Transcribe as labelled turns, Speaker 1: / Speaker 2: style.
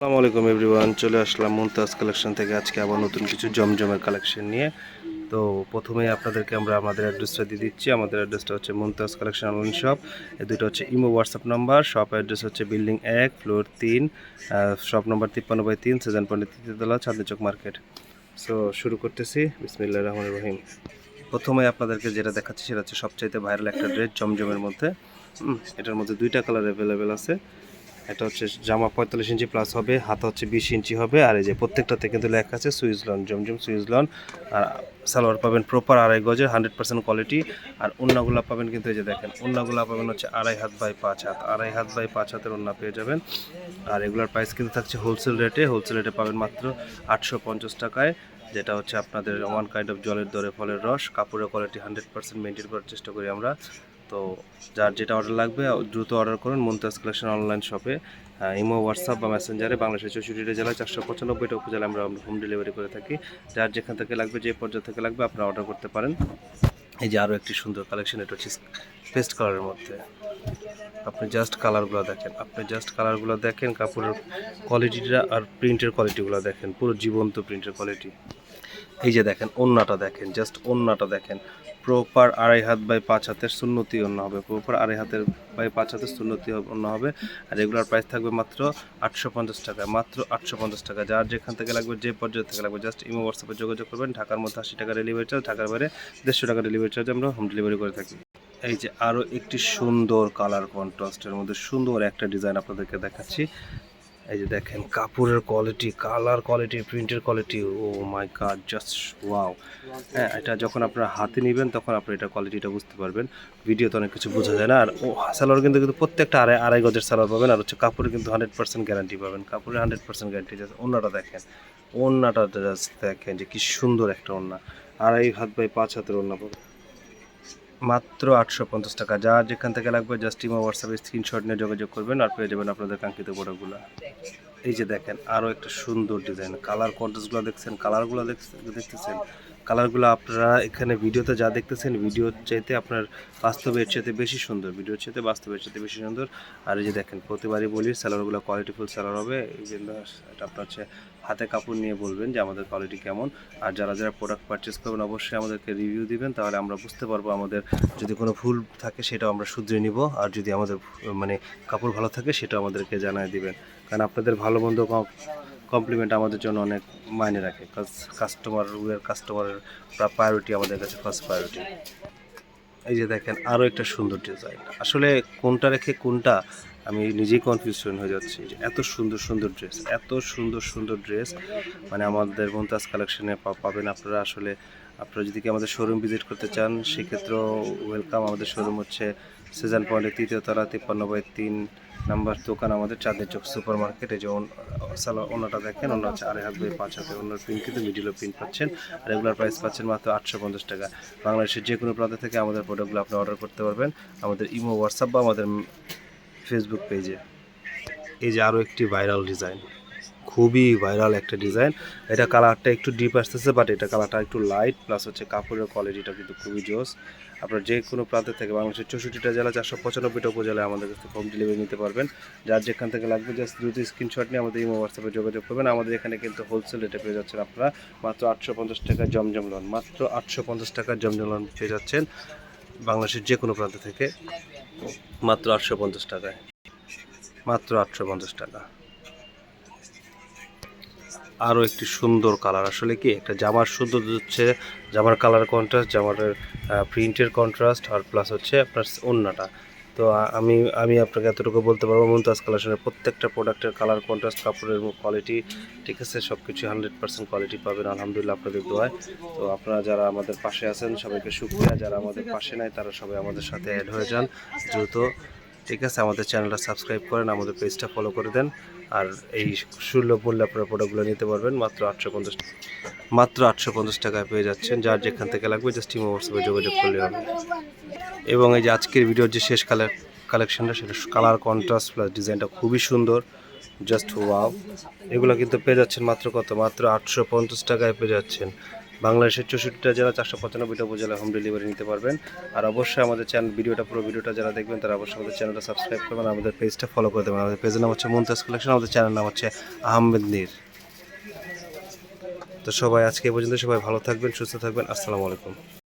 Speaker 1: আসসালামু আলাইকুম এভরিওয়ান, চলে আসলাম মুমতাজ কালেকশন থেকে। আজকে আবার নতুন কিছু জমজমের কালেকশন নিয়ে। তো প্রথমেই আপনাদেরকে আমরা আমাদের অ্যাড্রেসটা দিয়ে দিচ্ছি। আমাদের অ্যাড্রেসটা হচ্ছে মুমতাজ কালেকশন অনলাইন শপ। এই দুটো হচ্ছে Imo, WhatsApp number. Shop address হচ্ছে বিল্ডিং এক, ফ্লোর তিন শপ নাম্বার তিপ্পান্ন বাই তিন, সেজান পয়েন্ট তৃতীয়তলা চাঁদনি চক মার্কেট। সো শুরু করতেছি। বিসমিল্লা রহমান রহিম। প্রথমে আপনাদেরকে যেটা দেখাচ্ছি, সেটা হচ্ছে সবচাইতে ভাইরাল একটা ড্রেস জমজমের মধ্যে। এটার মধ্যে দুইটা কালার অ্যাভেলেবেল আছে। এটা হচ্ছে জামা পঁয়তাল্লিশ ইঞ্চি প্লাস হবে, হাতা হচ্ছে বিশ ইঞ্চি হবে, আর এই যে প্রত্যেকটাতে কিন্তু লেখা আছে সুইজলন জমজম সুইজলন আর সালোয়ার পাবেন প্রপার আড়াই গজের হান্ড্রেড পার্সেন্ট কোয়ালিটি আর ওন্নাগুলা পাবেন কিন্তু এই যে দেখেন, ওন্নাগুলা পাবেন হচ্ছে আড়াই হাত বাই পাঁচ হাত, আড়াই হাত বাই পাঁচ হাতের ওন্না পেয়ে যাবেন। আর এগুলোর প্রাইস কিন্তু থাকছে হোলসেল রেটে হোলসেল রেটে পাবেন মাত্র আটশো পঞ্চাশ টাকায়, যেটা হচ্ছে আপনাদের ওয়ান কাইন্ড অফ জলের দরে ফলের রস, কাপড়ের কোয়ালিটি হান্ড্রেড পার্সেন্ট মেনটেন করার চেষ্টা করি আমরা। তো যার যেটা অর্ডার লাগবে, দ্রুত অর্ডার করুন মুমতাজ কালেকশন অনলাইন শপে ইমো হোয়াটসঅ্যাপ বা মেসেঞ্জারে বাংলাদেশের চৌষট্টিটা জেলায় চারশো পঁচানব্বইটা উপজেলায় আমরা হোম ডেলিভারি করে থাকি। যার যেখান থেকে লাগবে, যে পর্যায়ে থেকে লাগবে, আপনারা অর্ডার করতে পারেন। এই যে আরও একটি সুন্দর কালেকশন এটা হচ্ছে পেস্ট কালারের মধ্যে। আপনি জাস্ট কালারগুলো দেখেন। আপনি জাস্ট কালারগুলো দেখেন, কাপড়ের কোয়ালিটিটা আর প্রিন্টের কোয়ালিটিগুলো দেখেন। পুরো জীবন্ত প্রিন্টের কোয়ালিটি এই যে দেখেন, ওন্নাটা দেখেন জাস্ট ওন্নাটা দেখেন। প্রপার আড়াই হাত বাই পাঁচ হাতের সুন্নতি অন্য হবে প্রপার আড়াই হাতের বাই পাঁচ হাতের সুন্নতি অন্য হবে। আর রেগুলার প্রাইস থাকবে মাত্র আটশো পঞ্চাশ টাকা, মাত্র আটশো পঞ্চাশ টাকা। যার যেখান থেকে লাগবে, যে পর্যায়ে থেকে লাগবে জাস্ট ইমো হোয়াটসঅ্যাপে যোগাযোগ করবেন। ঢাকার মধ্যে আশি টাকা ডেলিভারি চার্জ ঢাকার বাইরে দেড়শো টাকা ডেলিভারি চার্জ আমরা হোম ডেলিভারি করে থাকি। এই যে আরও একটি সুন্দর কালার কন্ট্রাস্টের মধ্যে সুন্দর একটা ডিজাইন আপনাদেরকে দেখাচ্ছি। এই যে দেখেন, কাপড়ের কোয়ালিটি কালার কোয়ালিটি প্রিন্টের quality oh my God just wow হ্যাঁ এটা যখন আপনারা হাতে নেবেন, তখন আপনি এটা কোয়ালিটিটা বুঝতে পারবেন। ভিডিওতে অনেক কিছু বোঝা যায় না। আর, ও সালোয়ার কিন্তু কিন্তু প্রত্যেকটা আড়াই আড়াই গজের সালোয়ার পাবেন। আর হচ্ছে কাপড়ে কিন্তু হান্ড্রেড পার্সেন্ট গ্যারান্টি পাবেন। কাপড়ে হান্ড্রেড পার্সেন্ট গ্যারান্টি জাস্ট ওনাটা দেখেন। ওনাটা জাস্ট দেখেন যে কি সুন্দর একটা ওনা আড়াই হাত বাই পাঁচ হাতের ওনা পাবেন। মাত্র আটশো পঞ্চাশ টাকা। যা যেখান থেকে লাগবে জাস্ট ইমো হোয়াটসঅ্যাপে স্ক্রিনশট নিয়ে যোগাযোগ করবেন আর পেয়ে যাবেন আপনাদের কাঙ্ক্ষিত প্রোডাক্টগুলো এই যে দেখেন আরও একটা সুন্দর ডিজাইন কালার কন্ট্রাস্টগুলো দেখছেন কালারগুলো দেখতেছেন। কালারগুলো আপনারা এখানে ভিডিওতে যা দেখতেছেন, ভিডিওর চাইতে আপনার বাস্তবের চাইতে বেশি সুন্দর, ভিডিওর চাইতে বাস্তবের চাইতে বেশি সুন্দর। আর এই যে দেখেন, প্রতিবারই বলি স্যালারগুলো কোয়ালিটিফুল স্যালার হবে। এই জন্য এটা আপনার হচ্ছে হাতে কাপড় নিয়ে বলবেন যে আমাদের কোয়ালিটি কেমন। আর যারা যারা প্রোডাক্ট পারচেস করবেন, অবশ্যই আমাদেরকে রিভিউ দিবেন, তাহলে আমরা বুঝতে পারব আমাদের যদি কোনো ভুল থাকে, সেটাও আমরা শুধরে নিব। আর যদি আমাদের মানে কাপড় ভালো থাকে, সেটাও আমাদেরকে জানায় দিবেন। কারণ আপনাদের ভালো মন্দ কমপ্লিমেন্ট আমাদের জন্য অনেক মাইনে রাখে কাস্টমার উয়ের কাস্টমারের প্রায়োরিটি আমাদের কাছে ফার্স্ট প্রায়োরিটি এই যে দেখেন আরও একটা সুন্দর ডিজাইন আসলে কোনটা রেখে কোনটা আমি নিজেই কনফিউশন হয়ে যাচ্ছি যে এত সুন্দর সুন্দর ড্রেস এত সুন্দর সুন্দর ড্রেস মানে আমাদের মমতাজ কালেকশনে পাবেন আপনারা আসলে। আপনারা যদি কি আমাদের শোরুম ভিজিট করতে চান, সেক্ষেত্রেও ওয়েলকাম আমাদের শোরুম হচ্ছে সিজন পয়েন্টের তৃতীয় তলা, তিপ্পান্ন বাই তিন নাম্বার দোকান আমাদের চাঁদের চোখ সুপার মার্কেটে যে ওনাটা দেখেন ওনার হচ্ছে আড়াই হাত বাই পাঁচ হাতে ওনার প্রিন্ট কিন্তু মিডিলও প্রিন্ট পাচ্ছেন। রেগুলার প্রাইস পাচ্ছেন মাত্র আটশো পঞ্চাশ টাকা। বাংলাদেশের যে কোনো প্রান্ত থেকে আমাদের প্রোডাক্টগুলো আপনি অর্ডার করতে পারবেন। আমাদের ইমো হোয়াটসঅ্যাপ বা আমাদের ফেসবুক পেজে এই যে আরও একটি ভাইরাল ডিজাইন খুবই ভাইরাল একটা ডিজাইন এটা কালারটা একটু ডিপ আসতেছে বাট এটা কালারটা একটু লাইট প্লাস হচ্ছে কাপড়ের কোয়ালিটিটা কিন্তু খুবই জোস। আপনার যে কোনো প্রান্ত থেকে বাংলাদেশের চৌষট্টিটা জেলা, চারশো পঁচানব্বইটা উপজেলায় আমাদের কাছে হোম ডেলিভারি নিতে পারবেন। যার যেখান থেকে লাগবে জাস্ট দ্রুত স্ক্রিনশট নিয়ে আমাদের ইমো হোয়াটসঅ্যাপে যোগাযোগ করবেন। আমাদের এখানে কিন্তু হোলসেল রেটে পেয়ে যাচ্ছেন আপনারা। মাত্র আটশো পঞ্চাশ টাকা জমজম লোন মাত্র আটশো পঞ্চাশ টাকার জমজম লোন পেয়ে যাচ্ছেন। বাংলাদেশের যে কোনো প্রান্ত থেকে মাত্র আটশো পঞ্চাশ টাকায়। মাত্র আটশো পঞ্চাশ টাকা। আরও একটি সুন্দর কালার। আসলে কি, একটা জামার সুন্দর হচ্ছে জামার কালার কন্ট্রাস্ট জামার প্রিন্টের কন্ট্রাস্ট আর প্লাস হচ্ছে আপনার ওন্নাটা। তো আমি আমি আপনাকে এতটুকু বলতে পারব মুমতাজ কালেকশনের প্রত্যেকটা প্রোডাক্টের কালার কন্ট্রাস্ট কাপড়ের কোয়ালিটি ঠিক আছে? সব কিছু হান্ড্রেড পার্সেন্ট কোয়ালিটি পাবেন, আলহামদুলিল্লাহ আপনাদের দোয়ায়। তো আপনারা যারা আমাদের পাশে আছেন, সবাইকে সুক্রিয়া যারা আমাদের পাশে নাই, তারা সবাই আমাদের সাথে অ্যাড হয়ে যান, দ্রুত। ঠিক আছে, আমাদের চ্যানেলটা সাবস্ক্রাইব করেন, আমাদের পেজটা ফলো করে দেন, আর এই সুলভ মূল্যে আপনারা প্রোডাক্টগুলো নিতে পারবেন, মাত্র আটশো পঞ্চাশ মাত্র আটশো পঞ্চাশ টাকায় পেয়ে যাচ্ছেন, যার যেখান থেকে লাগবে জাস্ট ইমো হোয়াটসঅ্যাপে যোগাযোগ করলে হবে। এবং এই যে আজকের ভিডিওর যে শেষ কালার কালেকশনটা সেটা কালার কন্ট্রাস্ট প্লাস ডিজাইনটা খুবই সুন্দর জাস্ট ওয়াও এগুলো কিন্তু পেয়ে যাচ্ছেন মাত্র কত? মাত্র আটশো পঞ্চাশ টাকায় পেয়ে যাচ্ছেন। বাংলাদেশের চৌষট্টিটা জেলা, চারশো পঁচানব্বইটা উপজেলা হোম ডেলিভারি নিতে পারবেন। আর অবশ্যই আমাদের চ্যানেল ভিডিওটা, পুরো ভিডিওটা যারা দেখবেন, তারা অবশ্যই আমাদের চ্যানেলটা সাবস্ক্রাইব করবেন আমাদের পেজটা ফলো করে দেবেন। আমাদের পেজের নাম হচ্ছে মুমতাজ কালেকশন আমাদের চ্যানেল নাম হচ্ছে আহমেদ নীর। তো সবাই আজকে পর্যন্ত সবাই ভালো থাকবেন, সুস্থ থাকবেন। আসসালামু আলাইকুম।